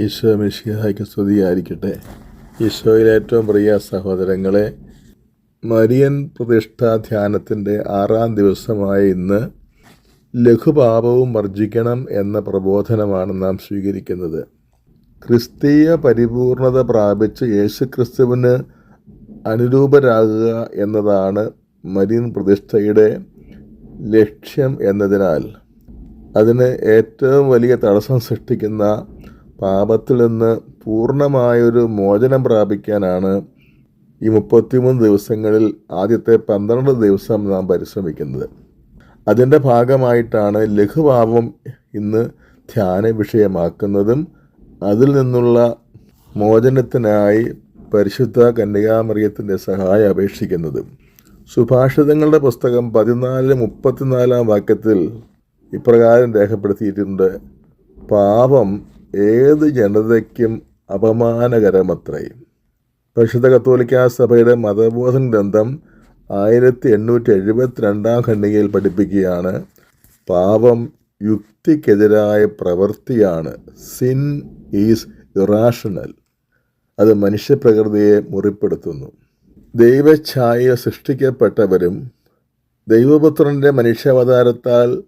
ഈശോ മിശിഹായ്ക്ക് സ്തുതിയായിരിക്കട്ടെ. ഈശോയിൽ ഏറ്റവും പ്രിയ സഹോദരങ്ങളെ മരിയൻ പ്രതിഷ്ഠാ ധ്യാനത്തിന്റെ ആറാം ദിവസമായ ഇന്ന് ലഘുപാപവും വർജിക്കണം എന്ന പ്രബോധനമാണ് നാം സ്വീകരിക്കുന്നത്. ക്രിസ്തീയ പരിപൂർണത പ്രാപിച്ച് യേശുക്രിസ്തുവിന് അനുരൂപരാകുക എന്നതാണ് മരിയൻ പ്രതിഷ്ഠയുടെ ലക്ഷ്യം എന്നതിനാൽ. അതിന് ഏറ്റവും വലിയ തടസ്സം സൃഷ്ടിക്കുന്ന പാപത്തിൽ നിന്ന് പൂർണമായൊരു മോചനം പ്രാപിക്കാനാണ് ഈ മുപ്പത്തിമൂന്ന് ദിവസങ്ങളിൽ ആദ്യത്തെ പന്ത്രണ്ട് ദിവസം നാം പരിശ്രമിക്കുന്നത്. അതിന്റെ ഭാഗമായിട്ടാണ് ലഘുഭാവം ഇന്ന് ധ്യാന വിഷയമാക്കുന്നതും അതിൽ നിന്നുള്ള മോചനത്തിനായി പരിശുദ്ധ കന്യകാമറിയത്തിന്റെ സഹായം അപേക്ഷിക്കുന്നതും. സുഭാഷിതങ്ങളുടെ പുസ്തകം പതിനാല് മുപ്പത്തിനാലാം വാക്യത്തിൽ ഇപ്രകാരം രേഖപ്പെടുത്തിയിട്ടുണ്ട്. പാപം ഏത് ജനതയ്ക്കും അപമാനകരമത്രേ പരിശുദ്ധ കത്തോലിക്ക സഭയുടെ മതബോധൻ ഗ്രന്ഥം ആയിരത്തി എണ്ണൂറ്റി എഴുപത്തിരണ്ടാം ഖണ്ഡികയിൽ പഠിപ്പിക്കുകയാണ്. പാപം യുക്തിക്കെതിരായ പ്രവൃത്തിയാണ്. സിൻ ഈസ് ഇറാഷണൽ അത് മനുഷ്യപ്രകൃതിയെ മുറിപ്പെടുത്തുന്നു. ദൈവഛായ സൃഷ്ടിക്കപ്പെട്ടവരും ദൈവപുത്രന്റെ മനുഷ്യാവതാരത്താൽ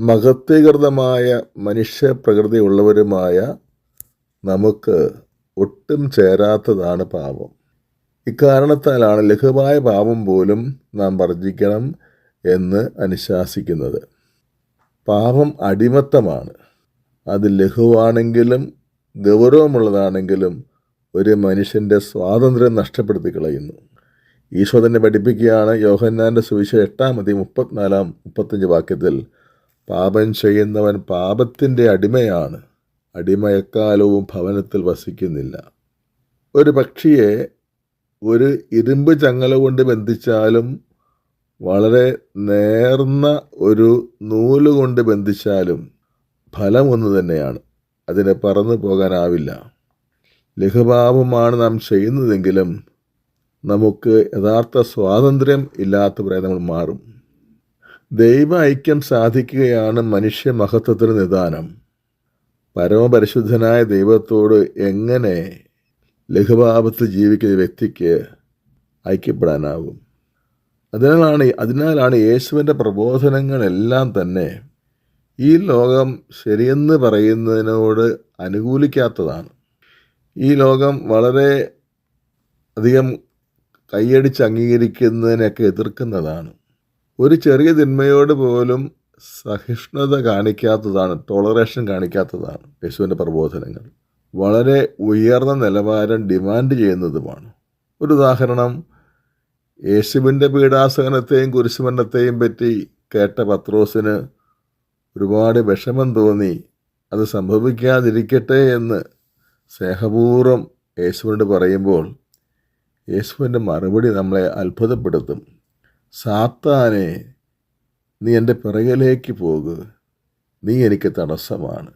മഹത്വീകൃതമായ മനുഷ്യപ്രകൃതിയുള്ളവരുമായ നമുക്ക് ഒട്ടും ചേരാത്തതാണ് പാപം. ഇക്കാരണത്താലാണ് ലഘുവായ പാപം പോലും നാം വർജിക്കണം എന്ന് അനുശാസിക്കുന്നത്. പാപം അടിമത്തമാണ്. അത് ലഘുവാണെങ്കിലും ഗൗരവമുള്ളതാണെങ്കിലും ഒരു മനുഷ്യന്റെ സ്വാതന്ത്ര്യം നഷ്ടപ്പെടുത്തി കളയുന്നു. ഈശോ തന്നെ പഠിപ്പിക്കുകയാണ് യോഹന്നാന്റെ സുവിശേഷം എട്ടാമതി മുപ്പത്തിനാലാം മുപ്പത്തഞ്ച് വാക്യത്തിൽ പാപം ചെയ്യുന്നവൻ പാപത്തിന്റെ അടിമയാണ്. അടിമ എക്കാലവും ഭവനത്തിൽ വസിക്കുന്നില്ല. ഒരു പക്ഷിയെ ഒരു ഇരുമ്പ് ചങ്ങല കൊണ്ട് ബന്ധിച്ചാലും വളരെ നേർന്ന ഒരു നൂൽ കൊണ്ട് ബന്ധിച്ചാലും ഫലം ഒന്ന് തന്നെയാണ്. അതിനെ പറന്നു പോകാനാവില്ല. ലഘുപാപമാണ് നാം ചെയ്യുന്നതെങ്കിലും നമുക്ക് യഥാർത്ഥ സ്വാതന്ത്ര്യം ഇല്ലാത്തവരെ നമ്മൾ മാറും. ദൈവ ഐക്യം സാധിക്കുകയാണ് മനുഷ്യ മഹത്വത്തിന് നിദാനം. പരമപരിശുദ്ധനായ ദൈവത്തോട് എങ്ങനെ ലഘുഭാവത്തിൽ ജീവിക്കുന്ന വ്യക്തിക്ക് ഐക്യപ്പെടാനാകും? അതിനാലാണ് അതിനാലാണ് യേശുവിന്റെ പ്രബോധനങ്ങളെല്ലാം തന്നെ ഈ ലോകം ശരിയെന്ന് പറയുന്നതിനോട് അനുകൂലിക്കാത്തതാണ്. ഈ ലോകം വളരെ അധികം കൈയടിച്ച് അംഗീകരിക്കുന്നതിനൊക്കെ എതിർക്കുന്നതാണ്. ഒരു ചെറിയ തിന്മയോട് പോലും സഹിഷ്ണുത കാണിക്കാത്തതാണ് ടോളറേഷൻ കാണിക്കാത്തതാണ് യേശുവിന്റെ പ്രബോധനങ്ങൾ. വളരെ ഉയർന്ന നിലവാരം ഡിമാൻഡ് ചെയ്യുന്നതുമാണ്. ഒരു ഉദാഹരണം യേശുവിന്റെ പീഡാസഹനത്തെയും കുരിശുമരണത്തെയും പറ്റി കേട്ട പത്രോസിന് ഒരുപാട് വിഷമം തോന്നി. അത് സംഭവിക്കാതിരിക്കട്ടെ എന്ന് സ്നേഹപൂർവം യേശുവിനോട് പറയുമ്പോൾ യേശുവിന്റെ മറുപടി നമ്മളെ അത്ഭുതപ്പെടുത്തും. സാത്താനെ നീ എന്റെ പിറകിലേക്ക് പോകുക നീ എനിക്ക് തടസ്സമാണ്.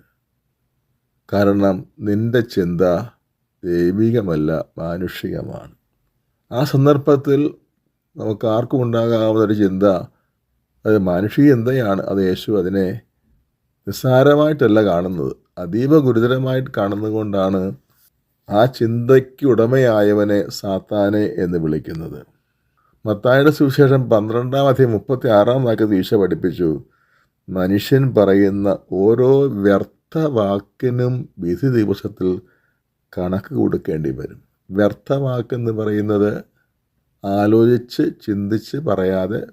കാരണം നിന്റെ ചിന്ത ദൈവികമല്ല മാനുഷികമാണ്. ആ സന്ദർഭത്തിൽ നമുക്ക് ആർക്കും ഉണ്ടാകാവുന്നൊരു ചിന്ത അത് മാനുഷിക ചിന്തയാണ്. അത് യേശു അതിനെ നിസ്സാരമായിട്ടല്ല കാണുന്നത്. അതീവ ഗുരുതരമായിട്ട് കാണുന്നത് കൊണ്ടാണ് ആ ചിന്തയ്ക്ക് ഉടമയായവനെ സാത്താനെ എന്ന് വിളിക്കുന്നത്. മത്തായുടെ സുവിശേഷം പന്ത്രണ്ടാം അധികം മുപ്പത്തി ആറാം വാക്യത്തിൽ ഈശോ പഠിപ്പിച്ചു. മനുഷ്യൻ പറയുന്ന ഓരോ വ്യർത്ഥ വാക്കിനും വിധി ദിവസത്തിൽ കണക്ക് കൊടുക്കേണ്ടി വരും. വ്യർത്ഥ വാക്കെന്ന് പറയുന്നത് ആലോചിച്ച് ചിന്തിച്ച് പറയാതെ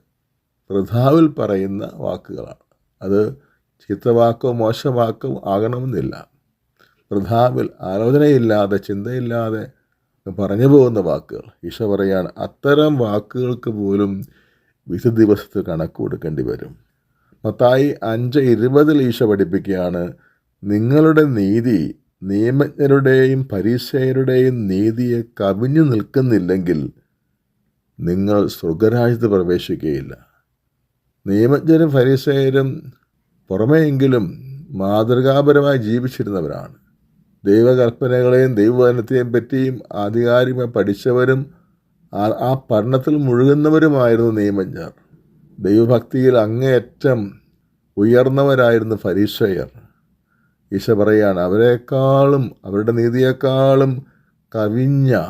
വൃഥാവിൽ പറയുന്ന വാക്കുകളാണ്. അത് ചീത്തവാക്കോ മോശവാക്കോ ആകണമെന്നില്ല. വൃഥാവിൽ ആലോചനയില്ലാതെ ചിന്തയില്ലാതെ പറഞ്ഞു പോകുന്ന വാക്കുകൾ. ഈശോ പറയാണ് അത്തരം വാക്കുകൾക്ക് പോലും വിധ ദിവസത്തിൽ കണക്ക് കൊടുക്കേണ്ടി വരും. മത്തായി അഞ്ച് ഇരുപതിൽ ഈശോ പഠിപ്പിക്കുകയാണ് നിങ്ങളുടെ നീതി നിയമജ്ഞരുടെയും പരീക്ഷയരുടെയും നീതിയെ കവിഞ്ഞു നിൽക്കുന്നില്ലെങ്കിൽ നിങ്ങൾ സ്വർഗരാജ്യത്ത് പ്രവേശിക്കുകയില്ല. നിയമജ്ഞരും ഫരീസയരും പുറമെയെങ്കിലും മാതൃകാപരമായി ജീവിച്ചിരുന്നവരാണ്. ദൈവകൽപ്പനകളെയും ദൈവവചനത്തെയും പറ്റിയും ആധികാരികമായി പഠിച്ചവരും ആ പഠനത്തിൽ മുഴുകുന്നവരുമായിരുന്നു നിയമജ്ഞർ ദൈവഭക്തിയിൽ അങ്ങേയറ്റം ഉയർന്നവരായിരുന്നു ഫരീസയർ ഈശ പറയാണ് അവരെക്കാളും അവരുടെ നീതിയേക്കാളും കവിഞ്ഞ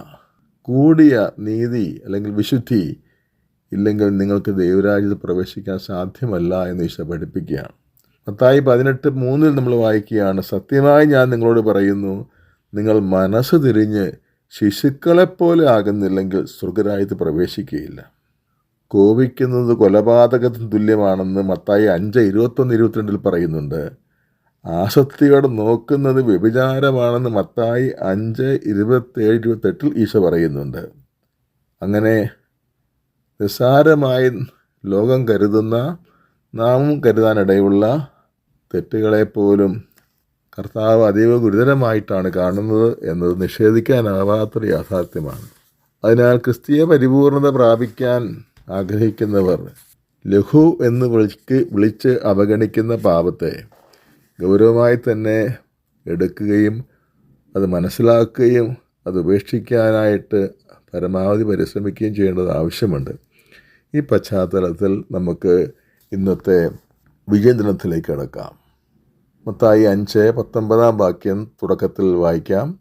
കൂടിയ നീതി അല്ലെങ്കിൽ വിശുദ്ധി ഇല്ലെങ്കിൽ നിങ്ങൾക്ക് ദൈവരാജ്യത്ത് പ്രവേശിക്കാൻ സാധ്യമല്ല എന്ന് ഈശ പഠിപ്പിക്കുകയാണ്. മത്തായി പതിനെട്ട് മൂന്നിൽ നമ്മൾ വായിക്കുകയാണ്. സത്യമായി ഞാൻ നിങ്ങളോട് പറയുന്നു നിങ്ങൾ മനസ്സ് തിരിഞ്ഞ് ശിശുക്കളെപ്പോലെ ആകുന്നില്ലെങ്കിൽ സ്വർഗരായത് പ്രവേശിക്കുകയില്ല. കോപിക്കുന്നത് കൊലപാതകത്തിന് തുല്യമാണെന്ന് മത്തായി അഞ്ച് ഇരുപത്തൊന്ന് ഇരുപത്തിരണ്ടിൽ പറയുന്നുണ്ട്. ആസക്തിയോടെ നോക്കുന്നത് വ്യഭിചാരമാണെന്ന് മത്തായി അഞ്ച് ഇരുപത്തേഴ് ഇരുപത്തെട്ടിൽ ഈശോ പറയുന്നുണ്ട്. അങ്ങനെ നിസ്സാരമായി ലോകം കരുതുന്ന നാമും കരുതാനിടയുള്ള തെറ്റുകളെപ്പോലും കർത്താവ് അതീവ ഗുരുതരമായിട്ടാണ് കാണുന്നത് എന്നത് നിഷേധിക്കാനാവാത്തൊരു യാഥാർത്ഥ്യമാണ്. അതിനാൽ ക്രിസ്തീയ പരിപൂർണത പ്രാപിക്കാൻ ആഗ്രഹിക്കുന്നവർ ലഘു എന്ന് വിളിക്ക് വിളിച്ച് അവഗണിക്കുന്ന പാപത്തെ ഗൗരവമായി തന്നെ എടുക്കുകയും അത് മനസ്സിലാക്കുകയും അത് ഉപേക്ഷിക്കാനായിട്ട് പരമാവധി പരിശ്രമിക്കുകയും ചെയ്യേണ്ടത് ആവശ്യമുണ്ട്. ഈ പശ്ചാത്തലത്തിൽ നമുക്ക് ഇന്നത്തെ വിജയദിനത്തിലേക്ക് കടക്കാം. മത്തായി അഞ്ച് പത്തൊമ്പതാം വാക്യം തുടക്കത്തിൽ വായിക്കാം.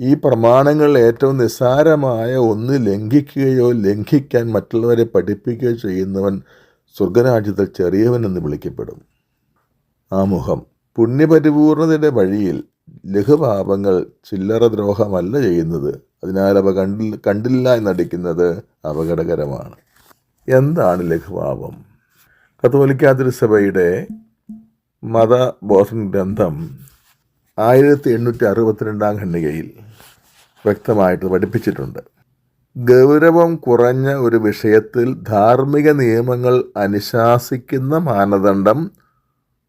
ഈ പ്രമാണങ്ങൾ ഏറ്റവും നിസ്സാരമായ ഒന്ന് ലംഘിക്കുകയോ ലംഘിക്കാൻ മറ്റുള്ളവരെ പഠിപ്പിക്കുകയോ ചെയ്യുന്നവൻ സ്വർഗരാജ്യത്തിൽ ചെറിയവൻ എന്ന് വിളിക്കപ്പെടും. ആമുഖം. പുണ്യപരിപൂർണതയുടെ വഴിയിൽ ലഘുപാപങ്ങൾ ചില്ലറ ദ്രോഹമല്ല ചെയ്യുന്നത്. അതിനാൽ അവ കണ്ടില്ല കണ്ടില്ല എന്നടിക്കുന്നത് അപകടകരമാണ്. എന്താണ് ലഘുപാപം? കത്തോലിക്കാ മതബോധന ഗ്രന്ഥം ആയിരത്തി എണ്ണൂറ്റി അറുപത്തിരണ്ടാം ഖണ്ഡികയിൽ വ്യക്തമായിട്ട് പഠിപ്പിച്ചിട്ടുണ്ട്. ഗൗരവം കുറഞ്ഞ ഒരു വിഷയത്തിൽ ധാർമ്മിക നിയമങ്ങൾ അനുശാസിക്കുന്ന മാനദണ്ഡം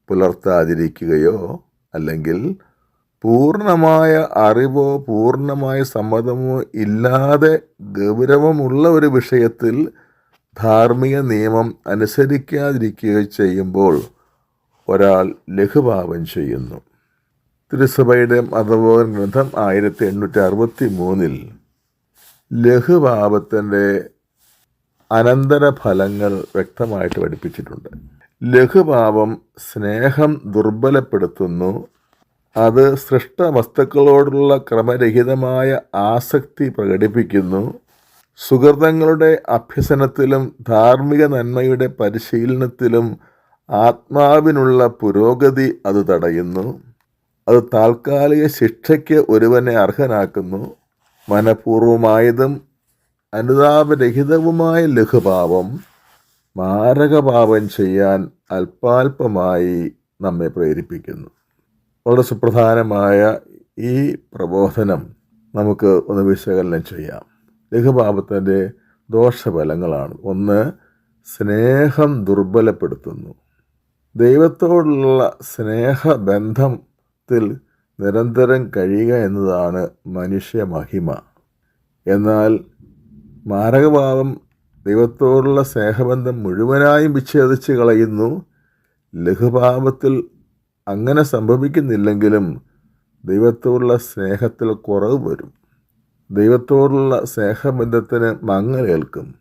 പുലർത്താതിരിക്കുകയോ അല്ലെങ്കിൽ പൂർണമായ അറിവോ പൂർണമായ സമ്മതമോ ഇല്ലാതെ ഗൗരവമുള്ള ഒരു വിഷയത്തിൽ ധാർമ്മിക നിയമം അനുസരിക്കാതിരിക്കുകയോ ചെയ്യുമ്പോൾ ഒരാൾ ലഘുഭാവം ചെയ്യുന്നു. തിരുസഭയുടെ മതബോധന ഗ്രന്ഥം ആയിരത്തി എണ്ണൂറ്റി അറുപത്തി മൂന്നിൽ ലഘുഭാവത്തിന്റെ അനന്തരഫലങ്ങൾ വ്യക്തമായിട്ട് പഠിപ്പിച്ചിട്ടുണ്ട്. ലഘുഭാവം സ്നേഹം ദുർബലപ്പെടുത്തുന്നു. അത് സൃഷ്ട വസ്തുക്കളോടുള്ള ക്രമരഹിതമായ ആസക്തി പ്രകടിപ്പിക്കുന്നു. സുഹൃതങ്ങളുടെ അഭ്യസനത്തിലും ധാർമ്മിക നന്മയുടെ പരിശീലനത്തിലും ആത്മാവിനുള്ള പുരോഗതി അത് തടയുന്നു. അത് താൽക്കാലിക ശിക്ഷയ്ക്ക് ഒരുവനെ അർഹനാക്കുന്നു. മനഃപൂർവമായതും അനുതാപരഹിതവുമായ ലഘുഭാവം മാരകഭാവം ചെയ്യാൻ അല്പാൽപമായി നമ്മെ പ്രേരിപ്പിക്കുന്നു. വളരെ സുപ്രധാനമായ ഈ പ്രബോധനം നമുക്ക് ഒന്ന് വിശകലനം ചെയ്യാം. ലഘുഭാവത്തിന്റെ ദോഷഫലങ്ങളാണ്. ഒന്ന് സ്നേഹം ദുർബലപ്പെടുത്തുന്നു. ദൈവത്തോടുള്ള സ്നേഹബന്ധത്തിൽ നിരന്തരം കഴിയുക എന്നതാണ് മനുഷ്യ മഹിമ. എന്നാൽ മാരകഭാവം ദൈവത്തോടുള്ള സ്നേഹബന്ധം മുഴുവനായും വിച്ഛേദിച്ച് കളയുന്നു. ലഘുഭാവത്തിൽ അങ്ങനെ സംഭവിക്കുന്നില്ലെങ്കിലും ദൈവത്തോടുള്ള സ്നേഹത്തിൽ കുറവ് വരും. ദൈവത്തോടുള്ള സ്നേഹബന്ധത്തിന് മങ്ങലേൽക്കും.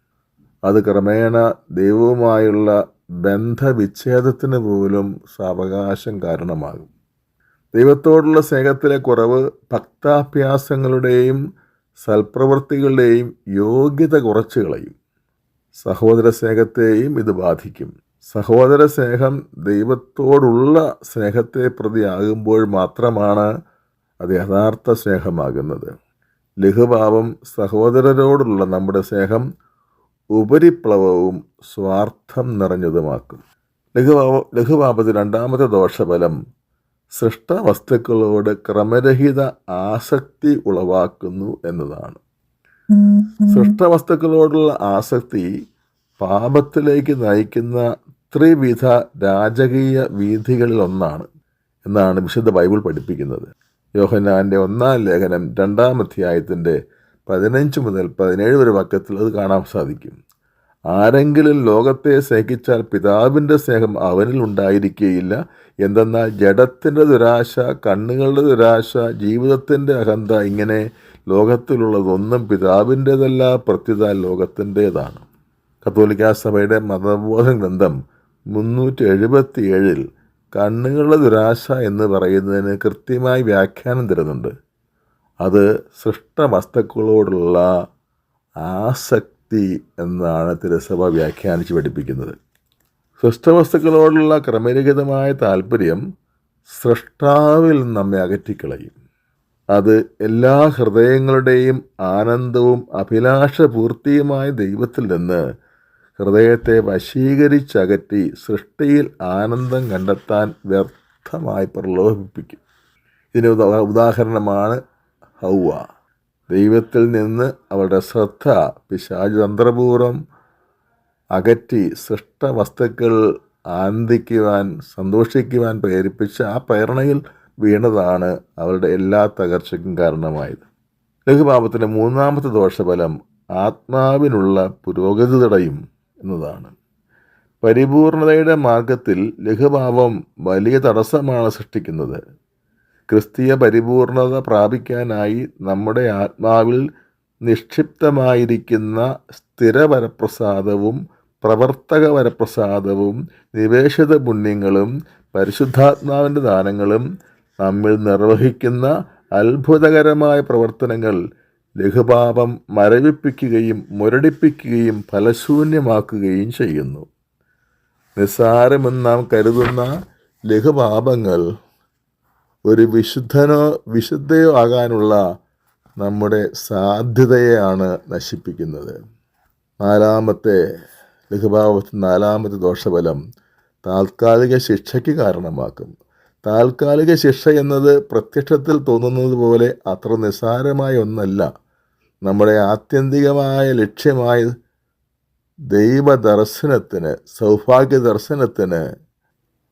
അത് ക്രമേണ ദൈവവുമായുള്ള ബന്ധവിച്ഛേദത്തിന് പോലും സാവകാശം കാരണമാകും. ദൈവത്തോടുള്ള സ്നേഹത്തിലെ കുറവ് ഭക്താഭ്യാസങ്ങളുടെയും സൽപ്രവൃത്തികളുടെയും യോഗ്യത കുറച്ച് കളയും. സഹോദര സ്നേഹത്തെയും ഇത് ബാധിക്കും. സഹോദര സ്നേഹം ദൈവത്തോടുള്ള സ്നേഹത്തെ പ്രതിയാകുമ്പോൾ മാത്രമാണ് അത് യഥാർത്ഥ സ്നേഹമാകുന്നത്. ലഘുഭാവം സഹോദരരോടുള്ള നമ്മുടെ സ്നേഹം ഉപരിപ്ലവവും സ്വാർത്ഥം നിറഞ്ഞതുമാക്കും. ലഘുവാപ ലഘുവാപത്തിൽ രണ്ടാമത്തെ ദോഷഫലം സൃഷ്ടവസ്തുക്കളോട് ക്രമരഹിത ആസക്തി ഉളവാക്കുന്നു എന്നതാണ്. സൃഷ്ടവസ്തുക്കളോടുള്ള ആസക്തി പാപത്തിലേക്ക് നയിക്കുന്ന ത്രിവിധ രാജകീയ വീഥികളിൽ ഒന്നാണ് എന്നാണ് വിശുദ്ധ ബൈബിൾ പഠിപ്പിക്കുന്നത്. യോഹന്നാന്റെ ഒന്നാം ലേഖനം രണ്ടാം അധ്യായത്തിന്റെ പതിനഞ്ച് മുതൽ പതിനേഴ് വരെ വാക്യത്തിൽ അത് കാണാൻ സാധിക്കും. ആരെങ്കിലും ലോകത്തെ സ്നേഹിച്ചാൽ പിതാവിന്റെ സ്നേഹം അവനിൽ ഉണ്ടായിരിക്കുകയില്ല എന്തെന്നാൽ ജഡത്തിന്റെ ദുരാശ കണ്ണുകളുടെ ദുരാശ ജീവിതത്തിന്റെ അഹന്ത ഇങ്ങനെ ലോകത്തിലുള്ളതൊന്നും പിതാവിന്റേതല്ല പ്രത്യുത ലോകത്തിന്റേതാണ്. കത്തോലിക്ക സഭയുടെ മതബോധ ഗ്രന്ഥം മുന്നൂറ്റി എഴുപത്തി ഏഴിൽ കണ്ണുകളുടെ ദുരാശ എന്ന് പറയുന്നതിന് കൃത്യമായി വ്യാഖ്യാനം തരുന്നുണ്ട്. അത് സൃഷ്ട വസ്തുക്കളോടുള്ള ആസക്തി എന്നാണ് തിരുസഭ വ്യാഖ്യാനിച്ച് പഠിപ്പിക്കുന്നത്. സൃഷ്ടവസ്തുക്കളോടുള്ള ക്രമരഹിതമായ താല്പര്യം സൃഷ്ടാവിൽ നമ്മെ അകറ്റിക്കളയും. അത് എല്ലാ ഹൃദയങ്ങളുടെയും ആനന്ദവും അഭിലാഷപൂർത്തിയുമായ ദൈവത്തിൽ നിന്ന് ഹൃദയത്തെ വശീകരിച്ചകറ്റി സൃഷ്ടിയിൽ ആനന്ദം കണ്ടെത്താൻ വ്യർത്ഥമായി പ്രലോഭിപ്പിക്കും. ഇതിന് ഉദാ- ഉദാഹരണമാണ് ഹൗവ. ദൈവത്തിൽ നിന്ന് അവളുടെ ശ്രദ്ധ പിശാജ് തന്ത്രപൂർവം അകറ്റി സൃഷ്ട വസ്തുക്കൾ ആനന്ദിക്കുവാൻ സന്തോഷിക്കുവാൻ പ്രേരിപ്പിച്ച ആ പ്രേരണയിൽ വീണതാണ് അവളുടെ എല്ലാ തകർച്ചയ്ക്കും കാരണമായത്. ലഘുപാപത്തിന്റെ മൂന്നാമത്തെ ദോഷഫലം ആത്മാവിനുള്ള പുരോഗതി തടയും എന്നതാണ്. പരിപൂർണതയുടെ മാർഗത്തിൽ ലഘുഭാവം വലിയ തടസ്സമാണ് സൃഷ്ടിക്കുന്നത്. ക്രിസ്തീയ പരിപൂർണത പ്രാപിക്കാനായി നമ്മുടെ ആത്മാവിൽ നിക്ഷിപ്തമായിരിക്കുന്ന സ്ഥിരവരപ്രസാദവും പ്രവർത്തകവരപ്രസാദവും നിവേശിത പുണ്യങ്ങളും പരിശുദ്ധാത്മാവിന്റെ ദാനങ്ങളും നമ്മിൽ നിർവഹിക്കുന്ന അത്ഭുതകരമായ പ്രവർത്തനങ്ങൾ ലഘുപാപം മരവിപ്പിക്കുകയും മുരടിപ്പിക്കുകയും ഫലശൂന്യമാക്കുകയും ചെയ്യുന്നു. നിസ്സാരമെന്ന് നാം കരുതുന്ന ലഘുപാപങ്ങൾ ഒരു വിശുദ്ധനോ വിശുദ്ധയോ ആകാനുള്ള നമ്മുടെ സാധ്യതയെയാണ് നശിപ്പിക്കുന്നത്. നാലാമത്തെ ലഘുഭാവത്തിൽ നാലാമത്തെ ദോഷഫലം താൽക്കാലിക ശിക്ഷയ്ക്ക് കാരണമാക്കും. താൽക്കാലിക ശിക്ഷ എന്നത് പ്രത്യക്ഷത്തിൽ തോന്നുന്നത് പോലെ അത്ര നിസ്സാരമായ ഒന്നല്ല. നമ്മുടെ ആത്യന്തികമായ ലക്ഷ്യമായ ദൈവദർശനത്തിന് സൗഭാഗ്യ ദർശനത്തിന്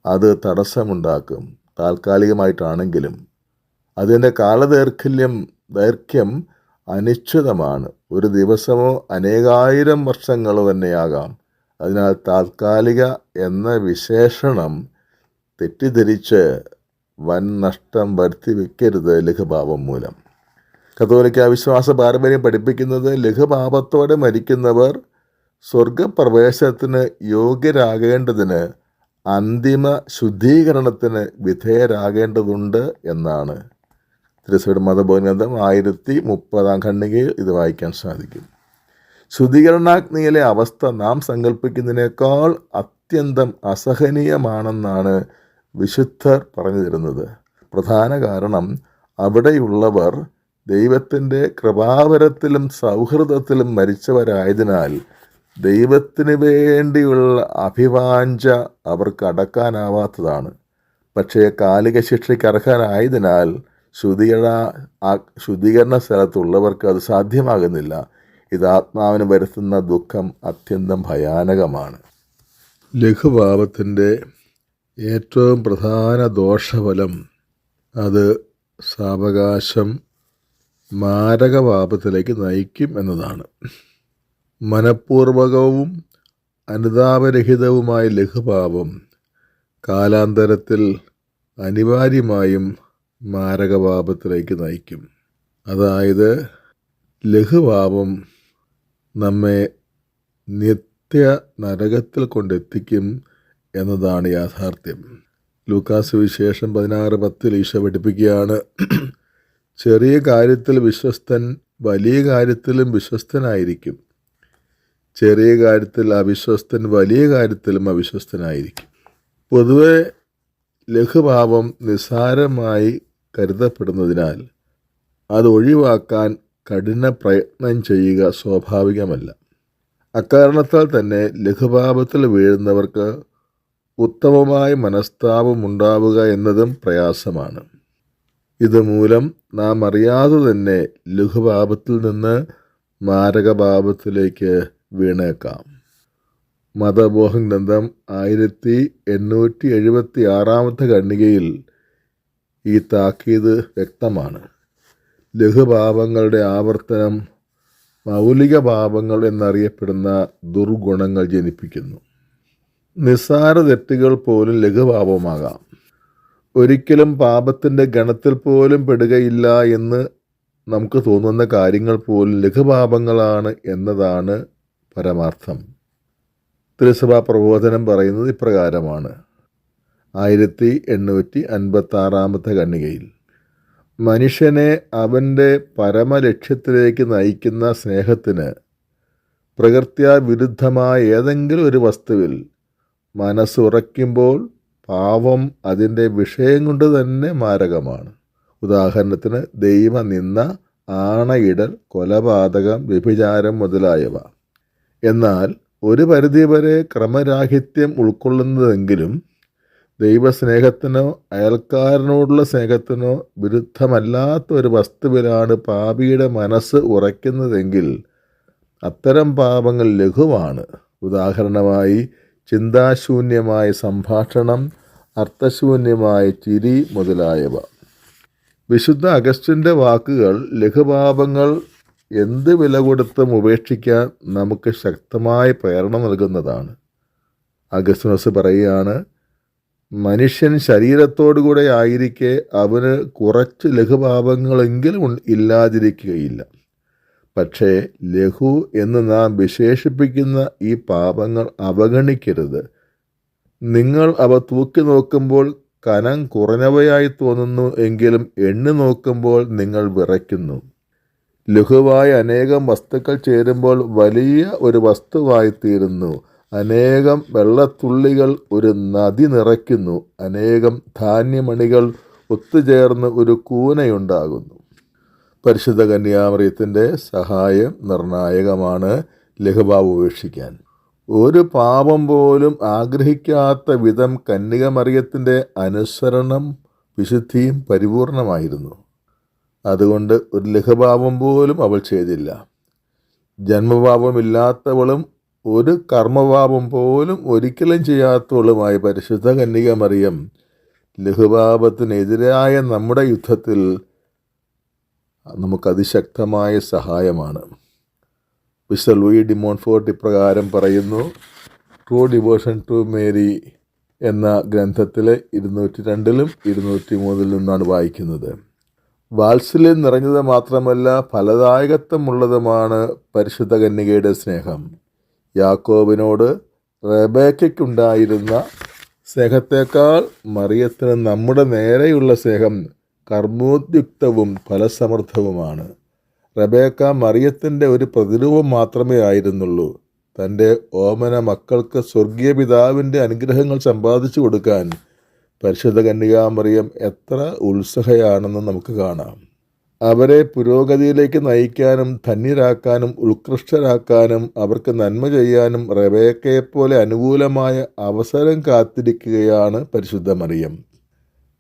അത് തടസ്സമുണ്ടാക്കും. താൽക്കാലികമായിട്ടാണെങ്കിലും അതിന്റെ കാലദൈർഘല്യം ദൈർഘ്യം അനിശ്ചിതമാണ്. ഒരു ദിവസമോ അനേകായിരം വർഷങ്ങളോ തന്നെയാകാം. അതിനാൽ താൽക്കാലിക എന്ന വിശേഷണം തെറ്റിദ്ധരിച്ച് വൻ നഷ്ടം വരുത്തി വയ്ക്കരുത് ലഘുഭാവം മൂലം. കത്തോലിക്ക വിശ്വാസ പാരമ്പര്യം പഠിപ്പിക്കുന്നത് ലഘുഭാവത്തോടെ മരിക്കുന്നവർ സ്വർഗപ്രവേശനത്തിന് യോഗ്യരാകേണ്ടതിന് അന്തിമ ശുദ്ധീകരണത്തിന് വിധേയരാകേണ്ടതുണ്ട് എന്നാണ്. തിരുസഭയുടെ മതബോധനം ആയിരത്തി മുപ്പതാം ഖണ്ഡികയിൽ ഇത് വായിക്കാൻ സാധിക്കും. ശുദ്ധീകരണാഗ്നിയിലെ അവസ്ഥ നാം സങ്കല്പിക്കുന്നതിനേക്കാൾ അത്യന്തം അസഹനീയമാണെന്നാണ് വിശുദ്ധർ പറഞ്ഞു തരുന്നത്. പ്രധാന കാരണം അവിടെയുള്ളവർ ദൈവത്തിന്റെ കൃപാവരത്തിലും സൗഹൃദത്തിലും മരിച്ചവരായതിനാൽ ദൈവത്തിന് വേണ്ടിയുള്ള അഭിവാഞ്ച അവർക്ക് അടക്കാനാവാത്തതാണ്. പക്ഷേ കാലിക ശിക്ഷയ്ക്ക് അർഹനായതിനാൽ ശുദ്ധീകരണ ശുദ്ധീകരണ സ്ഥലത്തുള്ളവർക്ക് അത് സാധ്യമാകുന്നില്ല. ഇത് ആത്മാവിന് വരുത്തുന്ന ദുഃഖം അത്യന്തം ഭയാനകമാണ്. ലഘുഭാവത്തിന്റെ ഏറ്റവും പ്രധാന ദോഷഫലം അത് സാവകാശം മാരകപാപത്തിലേക്ക് നയിക്കും എന്നതാണ്. മനഃപൂർവകവും അനുതാപരഹിതവുമായ ലഘുപാപം കാലാന്തരത്തിൽ അനിവാര്യമായും മാരകപാപത്തിലേക്ക് നയിക്കും. അതായത് ലഘുപാപം നമ്മെ നിത്യ നരകത്തിൽ കൊണ്ടെത്തിക്കും എന്നതാണ് യാഥാർത്ഥ്യം. ലൂക്കാസ് വിശേഷം പതിനാറ് പത്തിൽ ഈശോ പഠിപ്പിക്കുകയാണ് ചെറിയ കാര്യത്തിൽ വിശ്വസ്തൻ വലിയ കാര്യത്തിലും വിശ്വസ്തനായിരിക്കും. ചെറിയ കാര്യത്തിൽ അവിശ്വസ്തൻ വലിയ കാര്യത്തിലും അവിശ്വസ്തനായിരിക്കും. പൊതുവെ ലഘുഭാവം നിസ്സാരമായി കരുതപ്പെടുന്നതിനാൽ അത് ഒഴിവാക്കാൻ കഠിന പ്രയത്നം ചെയ്യുക സ്വാഭാവികമല്ല. അക്കാരണത്താൽ തന്നെ ലഘുഭാവത്തിൽ വീഴുന്നവർക്ക് ഉത്തമമായ മനസ്താപം ഉണ്ടാവുക എന്നതും പ്രയാസമാണ്. ഇതുമൂലം നാം അറിയാതെ തന്നെ ലഘുഭാവത്തിൽ നിന്ന് മാരകഭാവത്തിലേക്ക് വീണേക്കാം. മതബോഹം ഗ്രന്ഥം ആയിരത്തി എണ്ണൂറ്റി എഴുപത്തി ആറാമത്തെ ഖണ്ഡികയിൽ ഈ താക്കീത് വ്യക്തമാണ്. ലഘുഭാവങ്ങളുടെ ആവർത്തനം മൗലിക പാപങ്ങൾ എന്നറിയപ്പെടുന്ന ദുർഗുണങ്ങൾ ജനിപ്പിക്കുന്നു. നിസ്സാര തെറ്റുകൾ പോലും ലഘുപാപമാകാം ഒരിക്കലും പാപത്തിന്റെ ഗണത്തിൽ പോലും പെടുകയില്ല എന്ന് നമുക്ക് തോന്നുന്ന കാര്യങ്ങൾ പോലും ലഘുപാപങ്ങളാണ് എന്നതാണ് പരമാർത്ഥം. തിരുസഭാ പ്രബോധനം പറയുന്നത് ഇപ്രകാരമാണ്. ആയിരത്തി എണ്ണൂറ്റി അൻപത്തി ആറാമത്തെ ഖണ്ഡികയിൽ മനുഷ്യനെ അവന്റെ പരമലക്ഷ്യത്തിലേക്ക് നയിക്കുന്ന സ്നേഹത്തിന് പ്രകൃത്യാ വിരുദ്ധമായ ഏതെങ്കിലും ഒരു വസ്തുവിൽ മനസ്സുറയ്ക്കുമ്പോൾ പാവം അതിന്റെ വിഷയം കൊണ്ട് തന്നെ മാരകമാണ്. ഉദാഹരണത്തിന് ദൈവനിന്ന ആണയിടൽ കൊലപാതകം വ്യഭിചാരം മുതലായവ. എന്നാൽ ഒരു പരിധിവരെ ക്രമരാഹിത്യം ഉൾക്കൊള്ളുന്നതെങ്കിലും ദൈവസ്നേഹത്തിനോ അയൽക്കാരനോടുള്ള സ്നേഹത്തിനോ വിരുദ്ധമല്ലാത്ത ഒരു വസ്തുവിലാണ് പാപിയുടെ മനസ്സ് ഉറയ്ക്കുന്നതെങ്കിൽ അത്തരം പാപങ്ങൾ ലഘുവാണ്. ഉദാഹരണമായി ചിന്താശൂന്യമായ സംഭാഷണം അർത്ഥശൂന്യമായ ചിരി മുതലായവ. വിശുദ്ധ അഗസ്റ്റിന്റെ വാക്കുകൾ ലഘുപാപങ്ങൾ എന്ത് വില കൊടുത്തും ഉപേക്ഷിക്കാൻ നമുക്ക് ശക്തമായ പ്രേരണ നൽകുന്നതാണ്. അഗസ്റ്റിനോസ് പറയുകയാണ് മനുഷ്യൻ ശരീരത്തോടുകൂടെ ആയിരിക്കെ അവന് കുറച്ച് ലഘുപാപങ്ങളെങ്കിലും ഇല്ലാതിരിക്കുകയില്ല. പക്ഷേ ലഘു എന്ന് നാം വിശേഷിപ്പിക്കുന്ന ഈ പാപങ്ങൾ അവഗണിക്കരുത്. നിങ്ങൾ അവ തൂക്കി നോക്കുമ്പോൾ കനം കുറഞ്ഞവയായി തോന്നുന്നു എങ്കിലും എണ്ണി നോക്കുമ്പോൾ നിങ്ങൾ വിറയ്ക്കുന്നു. ലഘുവായ അനേകം വസ്തുക്കൾ ചേരുമ്പോൾ വലിയ ഒരു വസ്തുവായി തീരുന്നു അനേകം വെള്ളത്തുള്ളികൾ ഒരു നദി നിറയ്ക്കുന്നു. അനേകം ധാന്യമണികൾ ഒത്തുചേർന്ന് ഒരു കൂനയുണ്ടാകുന്നു. പരിശുദ്ധ കന്യാമറിയത്തിന്റെ സഹായം നിർണായകമാണ്. ലഘുഭാവം ഉപേക്ഷിക്കാൻ. ഒരു പാപം പോലും ആഗ്രഹിക്കാത്ത വിധം കന്യകമറിയത്തിന്റെ അനുസരണം വിശുദ്ധിയും പരിപൂർണമായിരുന്നു. അതുകൊണ്ട് ഒരു ലഘുഭാവം പോലും അവൾ ചെയ്തില്ല. ജന്മപാപമില്ലാത്തവളും ഒരു കർമ്മപാപം പോലും ഒരിക്കലും ചെയ്യാത്തവളുമായി പരിശുദ്ധ കന്യക മറിയം ലഘുപാപത്തിനെതിരായ നമ്മുടെ യുദ്ധത്തിൽ നമുക്ക് അതിശക്തമായ സഹായമാണ്. മിസ്റ്റർ ലൂയി ഡിമോൺഫോർട്ട് ഇപ്രകാരം പറയുന്നു ട്രൂ ഡിവോഷൻ ടു മേരി എന്ന ഗ്രന്ഥത്തിലെ ഇരുന്നൂറ്റി രണ്ടിലും ഇരുന്നൂറ്റി മൂന്നിലും നിന്നാണ് വായിക്കുന്നത്. വാത്സല്യം നിറഞ്ഞത് മാത്രമല്ല ഫലദായകത്വമുള്ളതുമാണ് പരിശുദ്ധ കന്യകയുടെ സ്നേഹം. യാക്കോബിനോട് റബേക്കയ്ക്കുണ്ടായിരുന്ന സ്നേഹത്തേക്കാൾ മറിയത്തിന് നമ്മുടെ നേരെയുള്ള സ്നേഹം കർമ്മോദ്യുക്തവും ഫലസമൃദ്ധവുമാണ്. റബേക്ക മറിയത്തിന്റെ ഒരു പ്രതിരൂപം മാത്രമേ ആയിരുന്നുള്ളൂ. തന്റെ ഓമന മക്കൾക്ക് സ്വർഗീയ പിതാവിന്റെ അനുഗ്രഹങ്ങൾ സമ്പാദിച്ചു കൊടുക്കാൻ പരിശുദ്ധ കന്യകാമറിയം എത്ര ഉത്സഹയാണെന്ന് നമുക്ക് കാണാം. അവരെ പുരോഗതിയിലേക്ക് നയിക്കാനും ധന്യരാക്കാനും ഉത്കൃഷ്ടരാക്കാനും അവർക്ക് നന്മ ചെയ്യാനും റബേക്കയെപ്പോലെ അനുകൂലമായ അവസരം കാത്തിരിക്കുകയാണ് പരിശുദ്ധ മറിയം.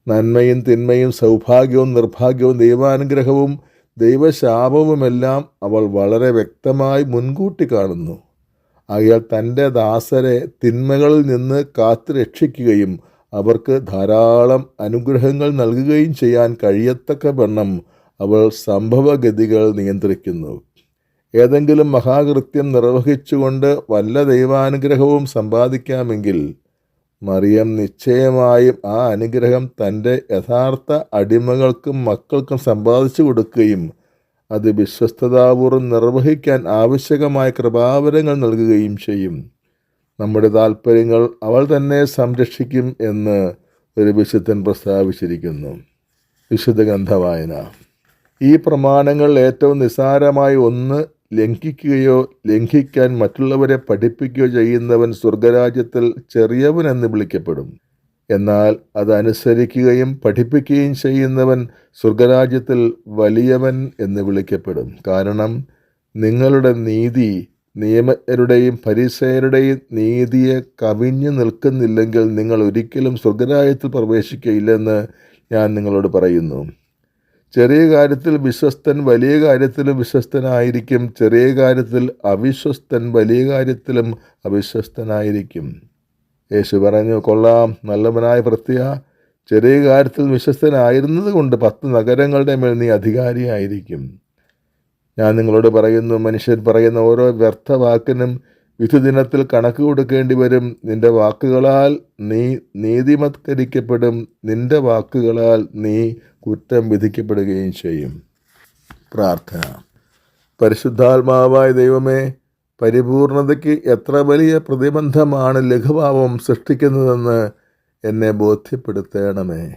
നന്മയും തിന്മയും സൗഭാഗ്യവും നിർഭാഗ്യവും ദൈവാനുഗ്രഹവും ദൈവശാപവുമെല്ലാം അവൾ വളരെ വ്യക്തമായി മുൻകൂട്ടി കാണുന്നു. അയാൾ തന്റെ ദാസരെ തിന്മകളിൽ നിന്ന് കാത്തു രക്ഷിക്കുകയും അവർക്ക് ധാരാളം അനുഗ്രഹങ്ങൾ നൽകുകയും ചെയ്യാൻ കഴിയത്തക്ക വണ്ണം അവൾ സംഭവഗതികൾ നിയന്ത്രിക്കുന്നു. ഏതെങ്കിലും മഹാകൃത്യം നിർവഹിച്ചുകൊണ്ട് വല്ല ദൈവാനുഗ്രഹവും സമ്പാദിക്കാമെങ്കിൽ മറിയം നിശ്ചയമായും ആ അനുഗ്രഹം തന്റെ യഥാർത്ഥ അടിമകൾക്കും മക്കൾക്കും സമ്പാദിച്ചു കൊടുക്കുകയും അത് വിശ്വസ്തതാപൂർവം നിർവഹിക്കാൻ ആവശ്യകമായ കൃപാവരങ്ങൾ നൽകുകയും ചെയ്യും. നമ്മുടെ താല്പര്യങ്ങൾ അവൾ തന്നെ സംരക്ഷിക്കും എന്ന് ഒരു വിശുദ്ധൻ പ്രസ്താവിച്ചിരിക്കുന്നു. വിശുദ്ധ ഗ്രന്ഥവായന. ഈ പ്രമാണങ്ങൾ ഏറ്റവും നിസ്സാരമായി ഒന്ന് ലംഘിക്കുകയോ ലംഘിക്കാൻ മറ്റുള്ളവരെ പഠിപ്പിക്കുകയോ ചെയ്യുന്നവൻ സ്വർഗരാജ്യത്തിൽ ചെറിയവൻ എന്ന് വിളിക്കപ്പെടും. എന്നാൽ അതനുസരിക്കുകയും പഠിപ്പിക്കുകയും ചെയ്യുന്നവൻ സ്വർഗരാജ്യത്തിൽ വലിയവൻ എന്ന് വിളിക്കപ്പെടും. കാരണം നിങ്ങളുടെ നീതി നിയമജ്ഞരുടെയും പരിസയരുടെയും നീതിയെ കവിഞ്ഞു നിൽക്കുന്നില്ലെങ്കിൽ നിങ്ങൾ ഒരിക്കലും സ്വർഗരാജ്യത്തിൽ പ്രവേശിക്കയില്ലെന്ന് ഞാൻ നിങ്ങളോട് പറയുന്നു. ചെറിയ കാര്യത്തിൽ വിശ്വസ്തൻ വലിയ കാര്യത്തിലും വിശ്വസ്തനായിരിക്കും. ചെറിയ കാര്യത്തിൽ അവിശ്വസ്തൻ വലിയ കാര്യത്തിലും അവിശ്വസ്തനായിരിക്കും. യേശു പറഞ്ഞു കൊള്ളാം നല്ലവനായ പ്രത്യ ചെറിയ കാര്യത്തിൽ വിശ്വസ്തനായിരുന്നത് കൊണ്ട് പത്ത് നഗരങ്ങളുടെ മേൽ നീ അധികാരിയായിരിക്കും. ഞാൻ നിങ്ങളോട് പറയുന്നു മനുഷ്യർ പറയുന്ന ഓരോ വ്യർത്ഥ വാക്കിനും വിധുദിനത്തിൽ കണക്ക് കൊടുക്കേണ്ടി വരും. നിന്റെ വാക്കുകളാൽ നീ നീതിമത്കരിക്കപ്പെടും. നിന്റെ വാക്കുകളാൽ നീ കുറ്റം വിധിക്കപ്പെടുകയും ചെയ്യും. പ്രാർത്ഥന. പരിശുദ്ധാത്മാവായ ദൈവമേ പരിപൂർണതയ്ക്ക് എത്ര വലിയ പ്രതിബന്ധമാണ് ലഘുഭാവം സൃഷ്ടിക്കുന്നതെന്ന് എന്നെ ബോധ്യപ്പെടുത്തേണമേ.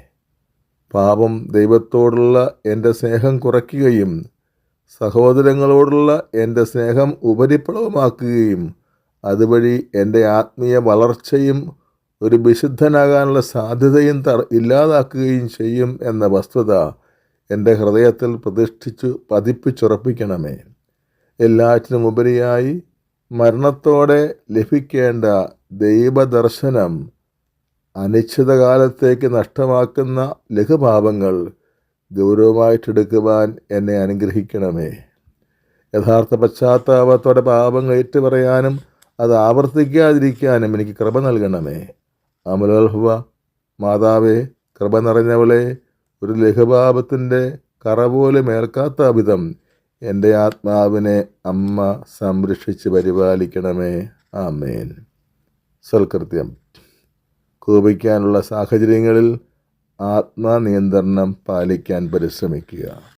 പാപം ദൈവത്തോടുള്ള എന്റെ സ്നേഹം കുറയ്ക്കുകയും സഹോദരങ്ങളോടുള്ള എന്റെ സ്നേഹം ഉപരിപ്ലവമാക്കുകയും അതുവഴി എന്റെ ആത്മീയ വളർച്ചയും ഒരു വിശുദ്ധനാകാനുള്ള സാധ്യതയും തട ഇല്ലാതാക്കുകയും ചെയ്യും എന്ന വസ്തുത എന്റെ ഹൃദയത്തിൽ പ്രതിഷ്ഠിച്ചു പതിപ്പിച്ചുറപ്പിക്കണമേ. എല്ലാറ്റിനും ഉപരിയായി മരണത്തോടെ ലഭിക്കേണ്ട ദൈവദർശനം അനിശ്ചിതകാലത്തേക്ക് നഷ്ടമാക്കുന്ന ലഘുപാപങ്ങൾ ഗൗരവമായിട്ടെടുക്കുവാൻ എന്നെ അനുഗ്രഹിക്കണമേ. യഥാർത്ഥ പശ്ചാത്താപത്തോടെ പാപങ്ങൾ ഏറ്റുപറയാനും അത് ആവർത്തിക്കാതിരിക്കാനും എനിക്ക് കൃപ നൽകണമേ. അമലോത്ഭവ മാതാവേ കൃപ നിറഞ്ഞവളെ ഒരു ലഘുപാപത്തിന്റെ കറ പോലും ഏൽക്കാത്ത വിധം എന്റെ ആത്മാവിനെ അമ്മ സംരക്ഷിച്ച് പരിപാലിക്കണമേ. ആമേൻ. സൽകൃത്യം. കോപിക്കാനുള്ള സാഹചര്യങ്ങളിൽ ആത്മനിയന്ത്രണം പാലിക്കാൻ പരിശ്രമിക്കുക.